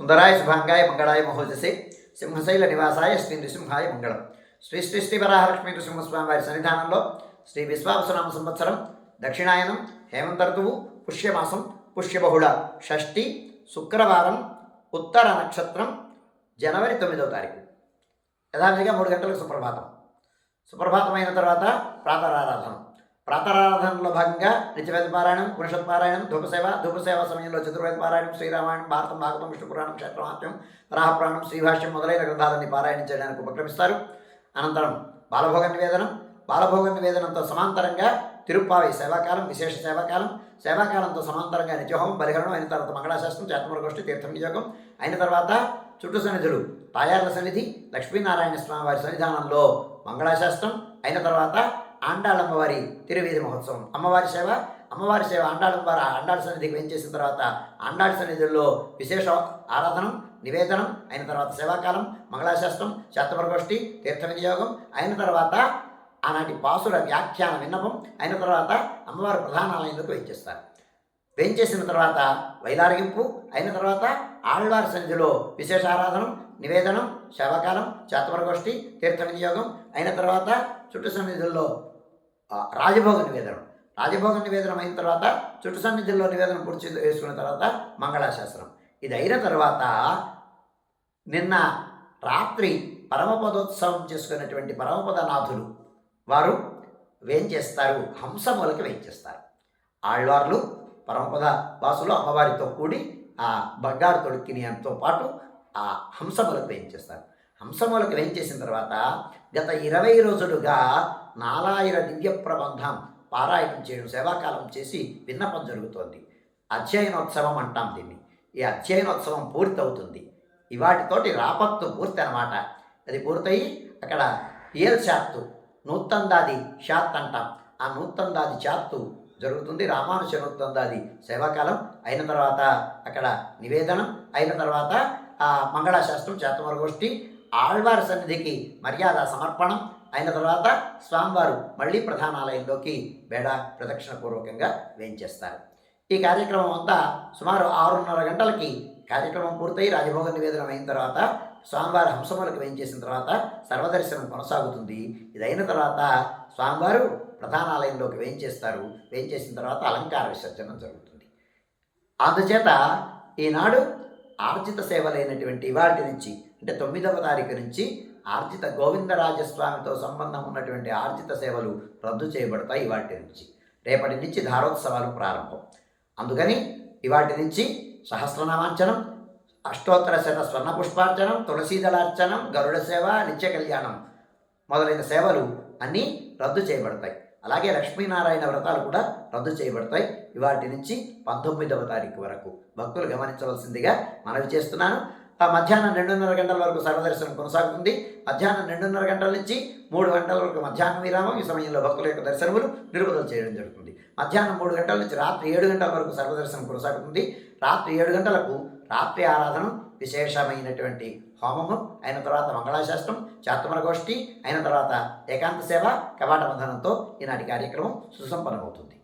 సుందరాయ శుభాంగాయ మంగళాయ మహోజసే సింహశైల నివాసాయ శ్రీ నృసింహాయ మంగళం శ్రీ శ్రీ శ్రీ వరాహలక్ష్మీ నృసింహస్వామి వారి సన్నిధానంలో శ్రీ విశ్వావసనామ సంవత్సరం దక్షిణాయనం హేమంత ఋతువు పుష్యమాసం పుష్యబహుళ షష్ఠి శుక్రవారం ఉత్తర నక్షత్రం జనవరి తొమ్మిదవ తారీఖు। యథావిధిగా మూడు గంటలకు సుప్రభాతం। సుప్రభాతం అయిన తర్వాత ప్రాతరారాధన। ప్రాతరారాధనలో భాగంగా నిత్యవేద పారాయణం పురుషత్ పారాయణం ధూపసేవ ధూపసేవ సమయంలో చతుర్వేద పారాయణం శ్రీరామాయణం భారతం భాగవతం విష్ణు పురాణం క్షేత్రమాత్యం వరాహపురాణం శ్రీభాష్యం మొదలైన గ్రంథాలన్నీ పారాయణం చేయడానికి ఉపక్రమిస్తారు. అనంతరం బాలభోగ నివేదనం బాలభోగ నివేదనంతో సమాంతరంగా తిరుప్పావి సేవాకాలం విశేష సేవాకాలం సేవాకాలంతో సమాంతరంగా నిత్యహోమం బలిహరణం అయిన తర్వాత మంగళాశాస్త్రం చేతమరగోష్ఠి తీర్థ నియోగం అయిన తర్వాత చుట్టు సన్నిధులు తాయార్ల సన్నిధి లక్ష్మీనారాయణ స్వామి వారి సన్నిధానంలో మంగళాశాస్త్రం అయిన తర్వాత ఆండాళమ్మవారి తిరువీధి మహోత్సవం. అమ్మవారి సేవ అమ్మవారి సేవ ఆండాళమ్మవారి ఆండాళ సన్నిధికి వెంచేసిన తర్వాత ఆండాళ సన్నిధుల్లో విశేష ఆరాధనం నివేదనం అయిన తర్వాత సేవాకాలం మంగళాశాస్త్రం శాతమరగోష్ఠి తీర్థ వినియోగం అయిన తర్వాత ఆనాటి పాసుల వ్యాఖ్యాన విన్నపం అయిన తర్వాత అమ్మవారి ప్రధానాలయంలోకి వెంచేస్తారు. వేయించేసిన తర్వాత వైలారగింపు అయిన తర్వాత ఆళ్వారి సన్నిధిలో విశేష ఆరాధనం నివేదనం శవకాలం చాతమరగోష్ఠి తీర్థ వినియోగం అయిన తర్వాత చుట్టు సన్నిధుల్లో రాజభోగ నివేదనం. రాజభోగ నివేదనం అయిన తర్వాత చుట్టు సన్నిధిలో నివేదన పూర్తి వేసుకున్న తర్వాత మంగళాశాస్త్రం. ఇది అయిన తర్వాత నిన్న రాత్రి పరమపదోత్సవం చేసుకున్నటువంటి పరమపదనాథులు వారు వేంచేస్తారు హంసమూలకి వేంచేస్తారు ఆళ్వార్లు పరమపద వాసులు అమ్మవారితో కూడి ఆ బంగారు తొడికినియంతో పాటు ఆ హంసమూలకి వేయించేస్తారు హంసములకు వేయించేసిన తర్వాత గత ఇరవై రోజులుగా నాలాయిర దివ్య ప్రబంధం పారాయణం చేయడం సేవాకాలం చేసి విన్నపం జరుగుతోంది. అధ్యయనోత్సవం అంటాం దీన్ని. ఈ అధ్యయనోత్సవం పూర్తవుతుంది. ఇవాటితోటి రాపత్తు పూర్తి అనమాట అది పూర్తయి అక్కడ ఏల్ శాత్తు నూత్తందాది షాత్ అంటాం. ఆ నూత్తందాది చాత్తు జరుగుతుంది. రామానుజ నూత్తందాది సేవాకాలం అయిన తర్వాత అక్కడ నివేదనం అయిన తర్వాత ఆ మంగళాశాస్త్రం చేతమరగోష్ఠి ఆళ్వారి సన్నిధికి మర్యాద సమర్పణం అయిన తర్వాత స్వామివారు మళ్ళీ ప్రధానాలయంలోకి బేడ ప్రదక్షిణ పూర్వకంగా వేయించేస్తారు ఈ కార్యక్రమం అంతా సుమారు ఆరున్నర గంటలకి కార్యక్రమం పూర్తయి రాజభోగ నివేదనం అయిన తర్వాత స్వామివారి హంసములకు వేయించేసిన తర్వాత సర్వదర్శనం కొనసాగుతుంది. ఇది అయిన తర్వాత స్వామివారు ప్రధానాలయంలోకి వేయించేస్తారు వేయించేసిన తర్వాత అలంకార విసర్జనం జరుగుతుంది. అందుచేత ఈనాడు ఆర్జిత సేవలైనటువంటి ఇవాటి నుంచి అంటే తొమ్మిదవ తారీఖు నుంచి ఆర్జిత గోవిందరాజస్వామితో సంబంధం ఉన్నటువంటి ఆర్జిత సేవలు రద్దు చేయబడతాయి ఇవాటి నుంచి. రేపటి నుంచి ధారోత్సవాలు ప్రారంభం. అందుకని ఇవాటి నుంచి సహస్రనామార్చనం అష్టోత్తర శత స్వర్ణ పుష్పార్చనం తులసీదళార్చనం గరుడ సేవ నిత్య కళ్యాణం మొదలైన సేవలు అన్నీ రద్దు చేయబడతాయి. అలాగే లక్ష్మీనారాయణ వ్రతాలు కూడా రద్దు చేయబడతాయి. ఇవాటి నుంచి పంతొమ్మిదవ తారీఖు వరకు భక్తులు గమనించవలసిందిగా మనవి చేస్తున్నాను. ఆ మధ్యాహ్నం రెండున్నర గంటల వరకు సర్వదర్శనం కొనసాగుతుంది. మధ్యాహ్నం రెండున్నర గంటల నుంచి మూడు గంటల వరకు మధ్యాహ్నం విరామం. ఈ సమయంలో భక్తుల యొక్క దర్శనములు నిలుపుదల చేయడం జరుగుతుంది. మధ్యాహ్నం మూడు గంటల నుంచి రాత్రి ఏడు గంటల వరకు సర్వదర్శనం కొనసాగుతుంది. రాత్రి ఏడు గంటలకు రాత్రి ఆరాధన విశేషమైనటువంటి హోమము అయిన తర్వాత మంగళాశాస్త్రం చాతమర గోష్ఠి అయిన తర్వాత ఏకాంత సేవ కవాట బంధనంతో ఈనాటి కార్యక్రమం సుసంపన్నమవుతుంది.